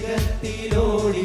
വേഗത്തിലോടി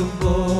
tu.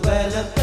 well